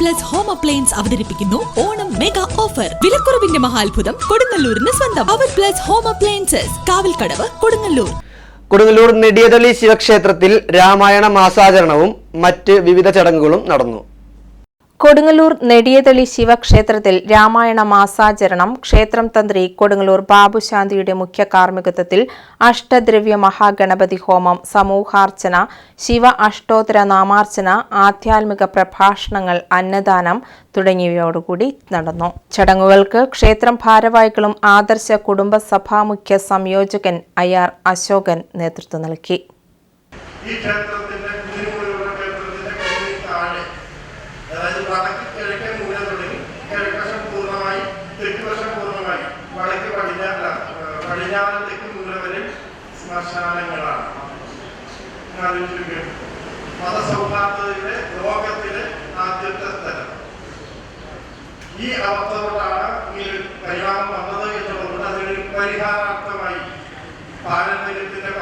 Plus home appliance അവതരിപ്പിക്കുന്നു Onam mega offer. വിലക്കുറവിന്റെ മഹാത്ഭുതം കൊടുങ്ങല്ലൂരിന് സ്വന്തം. Our plus home appliances. Kavalkadavu Kodungallur. Kodungallur Nediyathali ശിവക്ഷേത്രത്തിൽ രാമായണ മാസാചരണവും മറ്റ് വിവിധ ചടങ്ങുകളും നടന്നു. കൊടുങ്ങല്ലൂർ നെടിയതളി ശിവക്ഷേത്രത്തിൽ രാമായണ മാസാചരണം. ക്ഷേത്രം തന്ത്രി കൊടുങ്ങല്ലൂർ ബാബുശാന്തിയുടെ മുഖ്യ കാർമ്മികത്വത്തിൽ അഷ്ടദ്രവ്യ മഹാഗണപതി ഹോമം സമൂഹാർച്ചന ശിവ അഷ്ടോത്തര നാമാർച്ചന ആധ്യാത്മിക പ്രഭാഷണങ്ങൾ അന്നദാനം തുടങ്ങിയവയോടുകൂടി നടന്നു. ചടങ്ങുകൾക്ക് ക്ഷേത്രം ഭാരവാഹികളും ആദർശ കുടുംബസഭാ മുഖ്യ സംയോജകൻ ആർ അശോകൻ നേതൃത്വം നൽകി. ഈ അതായത് വടക്ക് കിഴക്കൻ മൂല തുടങ്ങി കിഴക്കശം പൂർണമായി തെക്ക് വശം പൂർണമായി. വടക്ക് പടിഞ്ഞാറ പടിഞ്ഞാറ് തെക്ക് മൂല വരെ ശ്മശാനങ്ങളാണ് മതസൗഹാർദ്ദതയുടെ ലോകത്തിലെ ആദ്യത്തെ സ്ഥലം. ഈ അവസ്ഥകൊണ്ടാണ് ഈ പരിണാമം വന്നത് എന്നുള്ളത് അതിന് പരിഹാരാർത്ഥമായി. പാരമ്പര്യത്തിന്റെ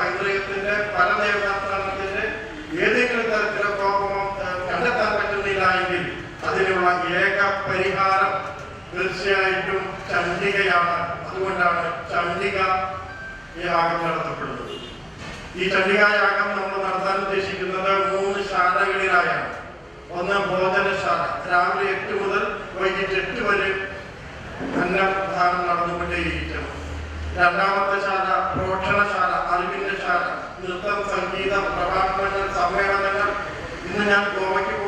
തീർച്ചയായിട്ടും ചണ്ഡികയാണ്. അതുകൊണ്ടാണ് ചണ്ഡിക യാഗം നടത്തപ്പെടുന്നത്. ഈ ചണ്ഡികായാഗം നമ്മൾ നടത്താൻ ഉദ്ദേശിക്കുന്നത് മൂന്ന് ശാലകളിലായാണ്. ഒന്ന് ഭോജനശാല. രാവിലെ എട്ട് മുതൽ വൈകിട്ട് എട്ട് വരെ അന്നപ്രധാനം നടന്നുകൊണ്ടേയിരിക്കണം. രണ്ടാമത്തെ ശാല പ്രോക്ഷണശാല അറിവിന്റെ ശാല നൃത്തം സംഗീതം പ്രഭാഷണങ്ങൾ സമ്മേളനങ്ങൾ. ഇന്ന് ഞാൻ ഗോവയ്ക്ക്